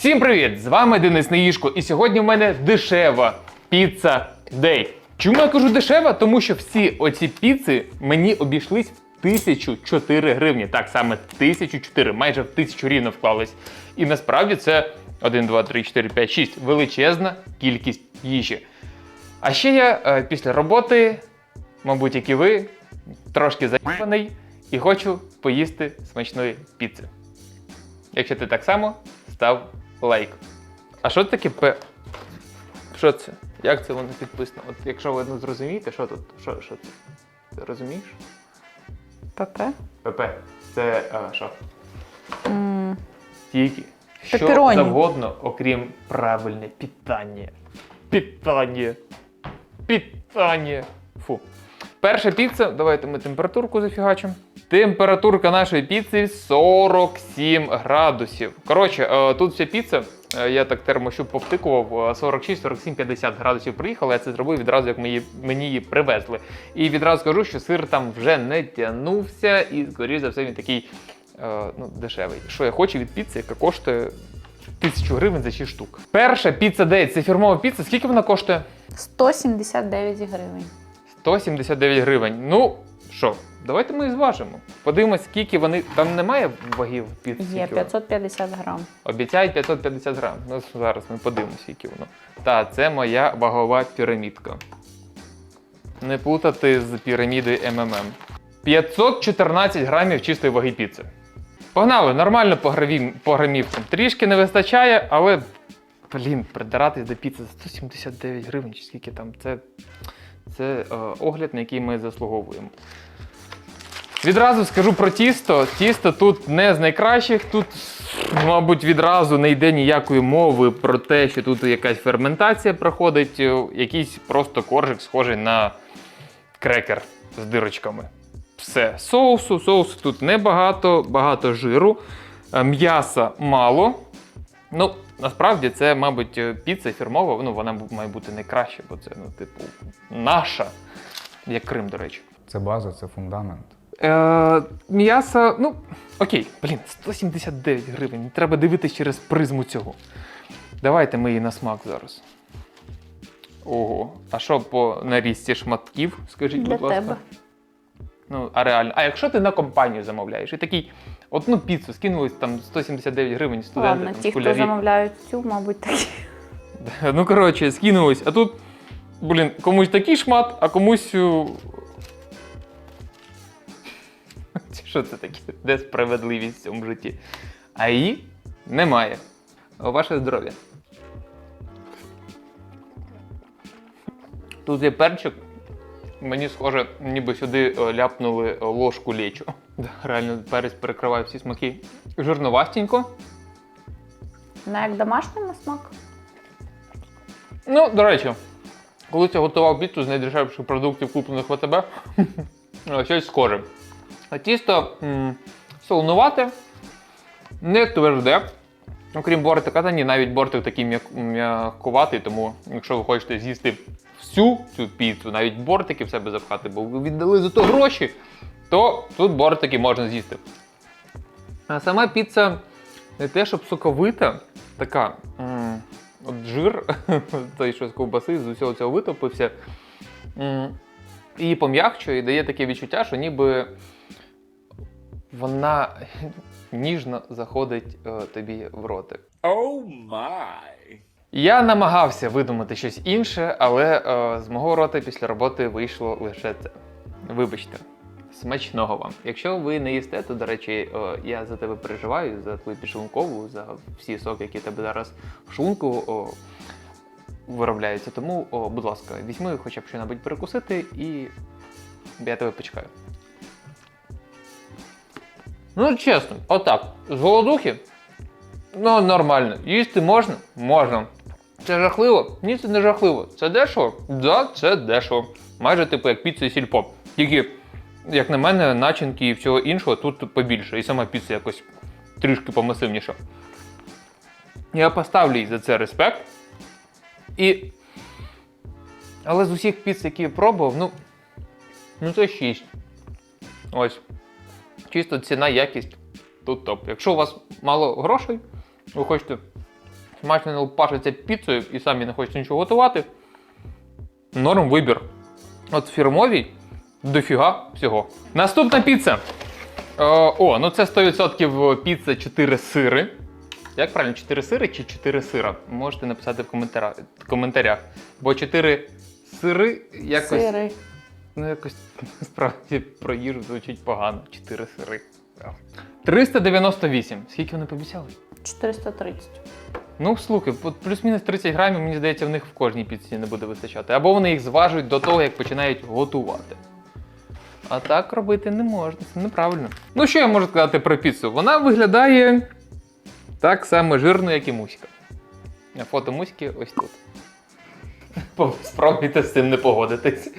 Всім привіт! З вами Денис Неїшко, і сьогодні в мене дешева піца Дей. Чому я кажу дешева? Тому що всі оці піци мені обійшлись в 1004 гривні. Так саме 1004, майже в 1000 рівно вклались. І насправді це 1, 2, 3, 4, 5, 6 величезна кількість їжі. А ще я е, після роботи, мабуть, як і ви, трошки заїбаний і хочу поїсти смачної піци. Якщо ти так само, став лайк. А що таке П? Що це? Як це воно підписано? От якщо ви не зрозумієте, що тут? Що, що це? Ти розумієш? ПП. ПП. Це а, що? М, Тільки. Що завгодно, окрім правильне питання. Питання. Питання. Фу. Перша піца, давайте ми температурку зафігачимо. Температурка нашої піци 47 градусів. Коротше, е, тут вся піца, е, я так термощуп повтикував, 46, 47, 50 градусів приїхала. Я це зробив відразу, як її, мені її привезли. І відразу кажу, що сир там вже не тягнувся, і, скоріш за все, він такий е, ну, дешевий. Що я хочу від піци, яка коштує тисячу гривень за 6 штук. Перша піца Day, це фірмова піца. Скільки вона коштує? 179 гривень. 179 гривень. Ну що, давайте ми і зважимо. Подивимось, скільки вони. Там немає вагів під Є скільки воно? 550 грам. Обіцяють 550 грам. Ну зараз ми подивимося, скільки воно. Та, це моя вагова пірамідка. Не плутати з пірамідою МММ. 514 грамів чистої ваги піци. Погнали, нормально по, гравім, по грамівкам. Трішки не вистачає, але. Блін, придиратись до піци за 179 гривень, чи скільки там. Це, це е, огляд, на який ми заслуговуємо. Відразу скажу про тісто. Тісто тут не з найкращих. Тут, мабуть, відразу не йде ніякої мови про те, що тут якась ферментація проходить, е, якийсь просто коржик схожий на крекер з дирочками. Все. Соусу, соусу тут небагато, багато жиру, е, м'яса мало. Ну, насправді це, мабуть, е, піца фірмова, ну вона має бути найкраща, бо це, ну, типу, наша, як Крим, до речі. Це база, це фундамент. Е, м'ясо, ну, окей, блін, 179 гривень. Треба дивитись через призму цього. Давайте ми її на смак зараз. Ого, а що по нарізці шматків, скажіть, Для будь ласка? тебе. Ну, а реально. А якщо ти на компанію замовляєш, і такий, одну піцу скинулись там 179 гривень студенти, Ладно, там, ті, хто школярі. замовляють цю, мабуть, такі. Ну, коротше, скинулись, а тут, блін, комусь такий шмат, а комусь. Це Що це таке? Де справедливість в цьому житті? А її немає. Ваше здоров'я. Тут є перчик. Мені схоже, ніби сюди е, ляпнули е, ложку лечу. Реально, перець перекриває всі смаки. Жирновастенько. Вона як домашня на смак. Ну, до речі, колись я готував піцу з найдешевших продуктів, куплених в АТБ, щось схоже. А тісто м, солонувате, не тверде. Окрім бортика, та ні, навіть бортик такий м'як- м'якуватий, тому якщо ви хочете з'їсти всю цю піцу, навіть бортики в себе запхати, бо ви віддали за то гроші, то тут бортики можна з'їсти. А сама піца не те, щоб соковита, така. м, От жир, той, що з ковбаси, з усього цього витопився. м, І пом'якчує, і дає таке відчуття, що ніби вона ніжно заходить е, тобі в ротик. Oh my. Я намагався видумати щось інше, але е, з мого рота після роботи вийшло лише це. Вибачте. Смачного вам. Якщо ви не їсте, то, до речі, е, я за тебе переживаю, за твою підшлункову, за всі соки, які тебе зараз в шлунку о, виробляються. Тому, о, будь ласка, візьми хоча б щось перекусити і я тебе почекаю. Ну, чесно, отак. З голодухи Ну, нормально. Їсти можна? Можна. Це жахливо? Ні, це не жахливо. Це дешево? Да, це дешево. Майже типу як піца і сільпо. Тільки, як на мене, начинки і всього іншого тут побільше. І сама піца якось трішки помасивніша. Я поставлю їй за це респект. І. Але з усіх піц, які я пробував, ну. Ну це 6. Ось. Чисто ціна, якість тут топ. Якщо у вас мало грошей, ви хочете смачно не лупашиться піцею і самі не хочете нічого готувати. Норм вибір. От фірмовій дофіга всього. Наступна піца. Е, о, ну це 100% піца 4 сири. Як правильно, 4 сири чи 4 сира? Можете написати. В коментарях. Бо 4 сири якось. Сири. Ну, якось насправді про їжу звучить погано. 4 сири. 398. Скільки вони пообіцяли? 430. Ну, слухай, плюс-мінус 30 грамів, мені здається, в них в кожній піці не буде вистачати. Або вони їх зважують до того, як починають готувати. А так робити не можна, це неправильно. Ну, що я можу сказати про піцу? Вона виглядає так само жирно, як і муська. Фото муськи ось тут. Спробуйте з цим не погодитись.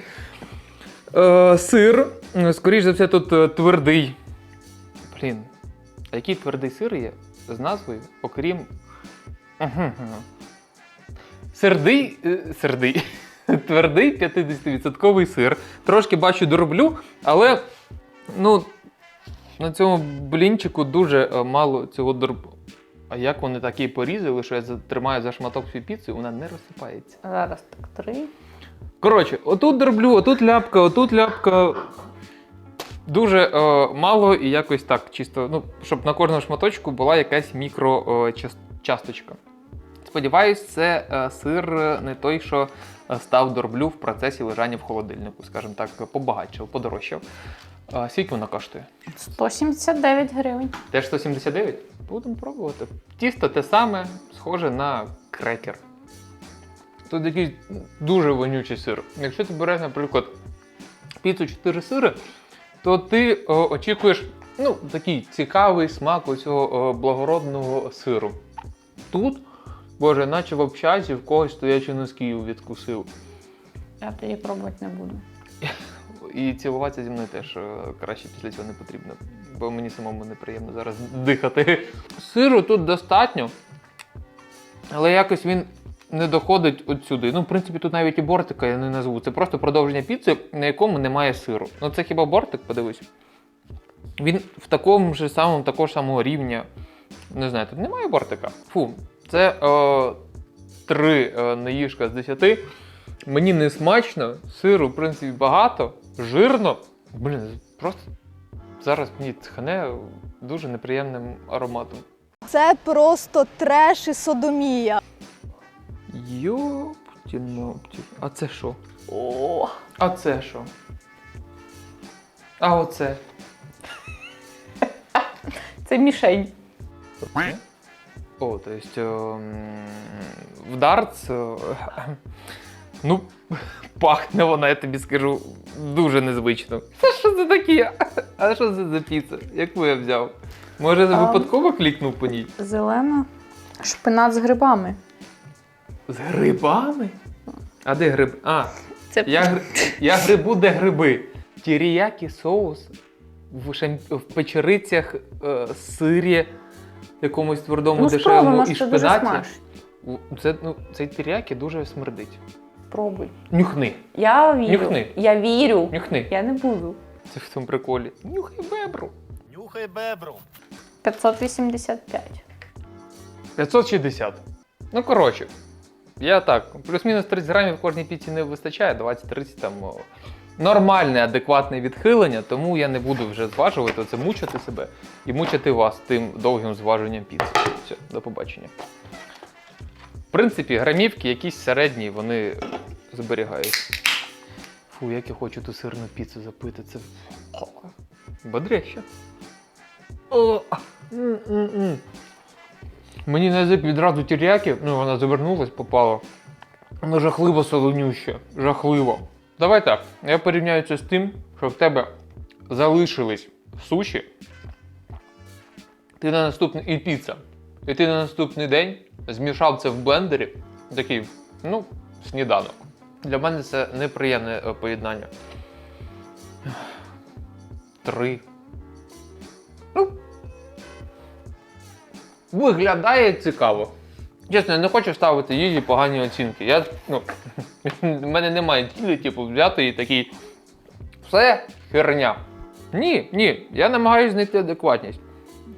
Е, сир, е, скоріш за все, тут е, твердий. Блін, а який твердий сир є з назвою, окрім Сердий, е, сердий. Твердий 50% сир. Трошки бачу дороблю, але ну, на цьому блінчику дуже мало цього дорбу. А як вони такі порізали, що я тримаю за шматок свою піцу, і вона не розсипається. Зараз так, 3. Коротше, отут дроблю, отут ляпка, отут ляпка. Дуже е, мало і якось так, чисто, ну, щоб на кожному шматочку була якась мікрочасточка. Сподіваюсь, це е, сир е, не той, що е, став дорблю в процесі лежання в холодильнику, скажімо так, побагатшав, подорожчав. Е, скільки воно коштує? 179 гривень. Теж 179? Будемо пробувати. Тісто те саме, схоже на крекер. Тут якийсь дуже вонючий сир. Якщо ти береш, наприклад, піцу 4 сири, то ти о, очікуєш ну, такий цікавий смак оцього о, благородного сиру. Тут, боже, наче в общазі в когось стоячи носків відкусив. Я тоді пробувати не буду. І цілуватися зі мною теж е, краще після цього не потрібно, бо мені самому неприємно зараз дихати. Сиру тут достатньо, але якось він не доходить от сюди. Ну, в принципі, тут навіть і бортика я не назву. Це просто продовження піци, на якому немає сиру. Ну, це хіба бортик, подивись. Він в такому ж самому, такого ж самого рівня. Не знаю, тут немає бортика. Фу, це е, три е, наїжка з 10. Мені не смачно, сиру, в принципі, багато, жирно. Блін, просто зараз мені тхне дуже неприємним ароматом. Це просто треш і содомія. Йоптінопті. А це що? О, А це що? А оце. це мішень. О, то есть ем, в дартс. Ну, пахне вона, я тобі скажу, дуже незвично. Це що це таке? А що це за піца? Яку я взяв? Може, А. випадково клікнув по ній? Зелена. Шпинат з грибами. З грибами? А де гриби? А, Це я, гри... я грибу, де гриби. Тіріякі соус в, шам... в печерицях, е, сирі, якомусь твердому ну, дешевому і шпинаті. Це, ну, цей тіріякі дуже смердить. Пробуй. Нюхни, Я вірю. Нюхни. Я вірю. нюхни. Я не буду. Це в цьому приколі. Нюхай бебру. Нюхай бебру. 585. 560. Ну, коротше, я так, плюс-мінус 30 грамів кожній піці не вистачає, 20-30 там нормальне, адекватне відхилення, тому я не буду вже зважувати, це мучити себе і мучити вас тим довгим зваженням піци. Все, до побачення. В принципі, грамівки якісь середні, вони зберігають. Фу, як я хочу ту сирну піцу запити. Це. О, м-м-м. Мені на язик відразу тіряки, ну вона завернулась, попала. Воно жахливо солонюще. Жахливо. Давай так. Я порівняю це з тим, що в тебе залишились суші. Ти на наступний і піца. І ти на наступний день змішав це в блендері. Такий, ну, сніданок. Для мене це неприємне е, поєднання. Три. Ну, виглядає цікаво. Чесно, я не хочу ставити їжі погані оцінки. Я, ну, в мене немає цілі, типу, взяти і такий. Все херня. Ні, ні, я намагаюся знайти адекватність.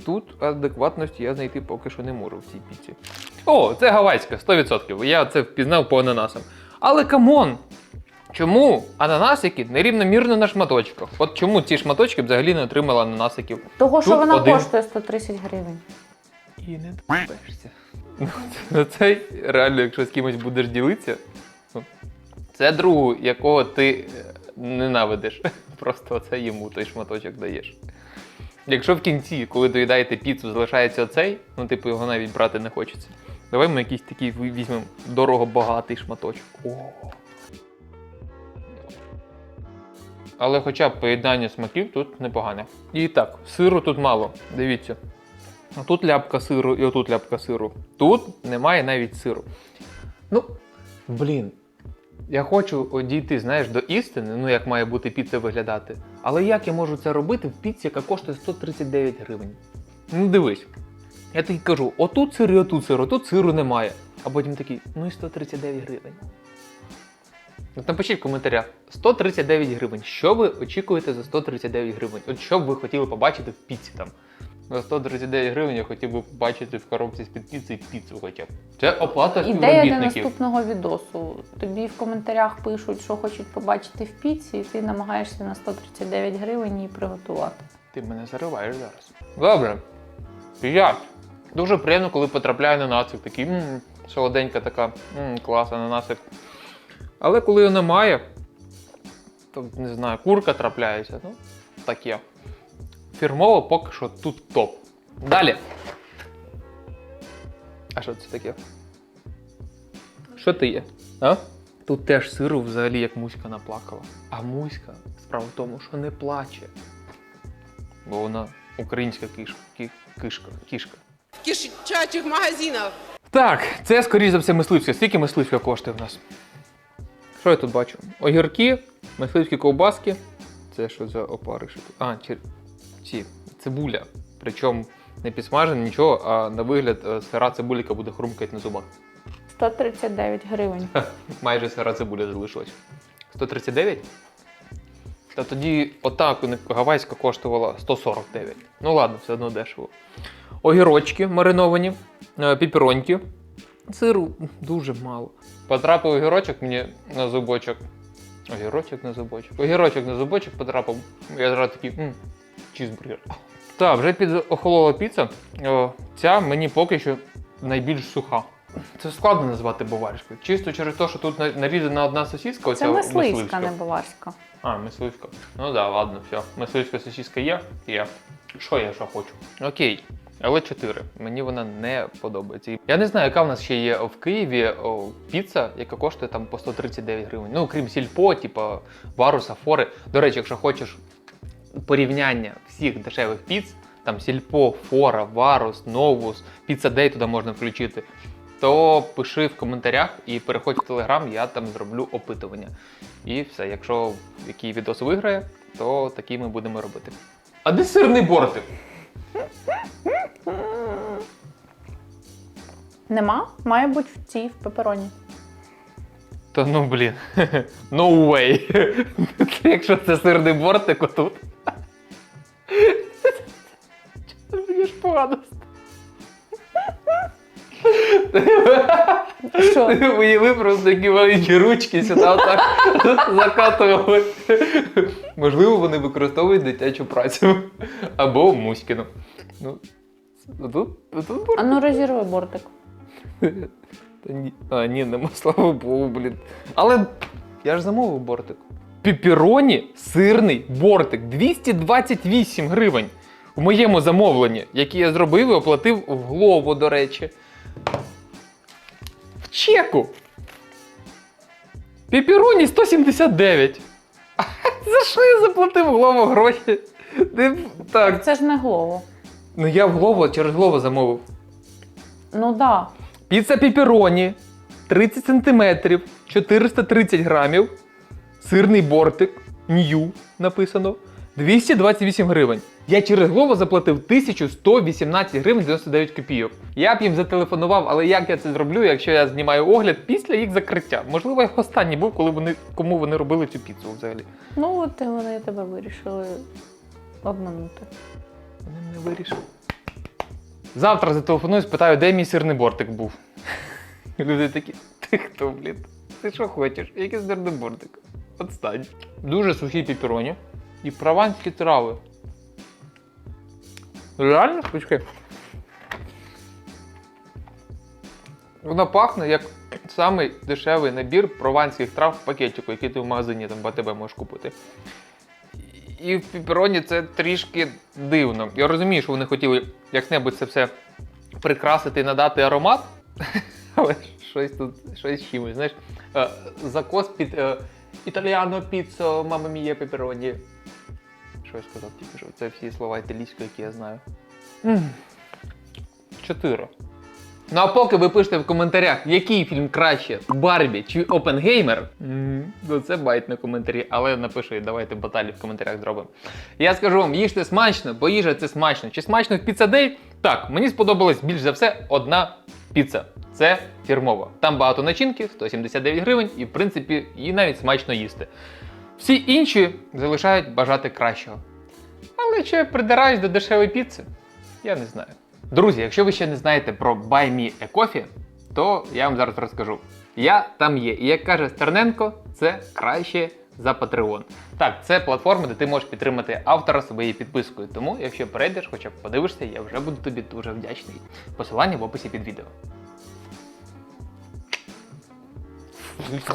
Тут адекватності я знайти поки що не можу в цій піці. О, це гавайська, 100%. Я це впізнав по ананасам. Але камон! Чому ананасики нерівномірно на шматочках? От чому ці шматочки взагалі не отримали ананасиків? Того, що Тут вона один. коштує 130 гривень. І не допешся. Ну, це- це реально, якщо з кимось будеш ділитися, ну, це другу, якого ти е, ненавидиш. Просто оце йому той шматочок даєш. Якщо в кінці, коли доїдаєте піцу, залишається оцей, ну, типу, його навіть брати не хочеться. Давай ми якийсь такий візьмемо дорого-багатий шматочок. О. Але хоча б поєднання смаків тут непогане. І так, сиру тут мало. Дивіться. Тут ляпка сиру і отут ляпка сиру. Тут немає навіть сиру. Ну, блін. Я хочу дійти, знаєш, до істини, ну як має бути піца виглядати. Але як я можу це робити в піці, яка коштує 139 гривень? Ну дивись. Я тобі кажу, отут сир і отут сир, отут сиру немає. А потім такий, ну і 139 гривень. От напишіть в коментарях 139 гривень. Що ви очікуєте за 139 гривень? От що б ви хотіли побачити в піці там? За 139 гривень я хотів би побачити в коробці з-під піци піцу хоча б. Це оплата Ідея для наступного відосу. Тобі в коментарях пишуть, що хочуть побачити в піці, і ти намагаєшся на 139 гривень її приготувати. Ти мене зариваєш зараз. Добре. П'ять. Дуже приємно, коли потрапляє ананасик. Такий м солоденька така, м клас, ананасик. Але коли його немає, то не знаю, курка трапляється. Ну, таке. Фірмово поки що тут топ. Далі. А що це таке? Що ти є? А? Тут теж сиру взагалі як муська наплакала. А муська справа в тому, що не плаче. Бо вона українська кишка. Кі- кишка, кішка. Кишачих магазинах. Так, це скоріш за все мисливська. Скільки мисливська коштує в нас? Що я тут бачу? Огірки, мисливські ковбаски. Це що за опариші тут? А, чи... ці, цибуля. Причому не підсмажена, нічого, а на вигляд е, сира цибулька буде хрумкати на зубах. 139 гривень. Майже сира цибуля залишилась. 139? Та тоді отак у гавайська коштувала 149. Ну ладно, все одно дешево. Огірочки мариновані, е, піпероньки. Сиру дуже мало. Потрапив огірочок мені на зубочок. Огірочок на зубочок. Огірочок на зубочок потрапив. Я зразу такий м, чізбургер. Так, вже під охолола піца. О, ця мені поки що найбільш суха. Це складно назвати баварською. Чисто через те, що тут нарізана одна сосиска. оця Це мисливська, не баварська. А, мисливська. Ну да, ладно, все. Мисливська сосиска є, є. Що я що хочу? Окей. Але 4. Мені вона не подобається. Я не знаю, яка в нас ще є в Києві о, піца, яка коштує там по 139 гривень. Ну, крім сільпо, типа варуса, фори. До речі, якщо хочеш порівняння всіх дешевих піц, там сільпо, фора, варус, новус, піца дей туди можна включити. То пиши в коментарях і переходь в телеграм, я там зроблю опитування. І все, якщо який відос виграє, то такі ми будемо робити. А де сирний бортик? Нема? Має бути в цій, в пепероні. Та ну блін. No way. Якщо це сирний бортик отут. Чого Мені ж погано. Що? Уяви просто такі маленькі ручки сюди отак закатували. Можливо, вони використовують дитячу працю. Або муськіну. Ну, тут, тут А ну розірви бортик. Та ні. А, ні, нема, слава Богу, блін. Але я ж замовив бортик. Піпіроні сирний бортик 228 гривень. В моєму замовленні, яке я зробив і оплатив в голову, до речі. В чеку. Піпіроні 179. За що я заплатив в голову гроші? Так. Це ж не глово. Ну я в голову через голову замовив. Ну да. Піца пеппероні 30 см, 430 грамів, сирний бортик, нью написано, 228 гривень. Я через Глово заплатив 1118 гривень 99 копійок. Я б їм зателефонував, але як я це зроблю, якщо я знімаю огляд після їх закриття? Можливо, я останній був, коли вони кому вони робили цю піцу взагалі. Ну от вони тебе вирішили обманути. Вони мене вирішили. Завтра зателефоную, спитаю, де мій сирний бортик був. Люди такі, ти хто, блін? Ти що хочеш? Який сирний бортик? Отстань. Дуже сухі піпероні і прованські трави. Реально почекай. Вона пахне як самий дешевий набір прованських трав в пакетику, який ти в магазині там в АТБ можеш купити. І в піпероні це трішки дивно. Я розумію, що вони хотіли як-небудь це все прикрасити і надати аромат, але щось тут, щось чимось. Знаєш, е, закос під е, італіано піцо, мама мія пепероні. Що я сказав тільки що? Це всі слова італійської, які я знаю. Чотири. Ну а поки ви пишете в коментарях, який фільм краще, Барбі чи Опенгеймер, то це байт на коментарі, але напиши, давайте баталі в коментарях зробимо. Я скажу вам, їжте смачно, бо їжа це смачно. Чи смачно в піцадей? Так, мені сподобалась більш за все одна піца. Це фірмова. Там багато начинки, 179 гривень, і в принципі її навіть смачно їсти. Всі інші залишають бажати кращого. Але чи я придираюсь до дешевої піци? Я не знаю. Друзі, якщо ви ще не знаєте про Buy Me a Coffee, то я вам зараз розкажу. Я там є. І як каже Стерненко, це краще за Patreon. Так, це платформа, де ти можеш підтримати автора своєю підпискою. Тому, якщо перейдеш, хоча б подивишся, я вже буду тобі дуже вдячний. Посилання в описі під відео. Піца.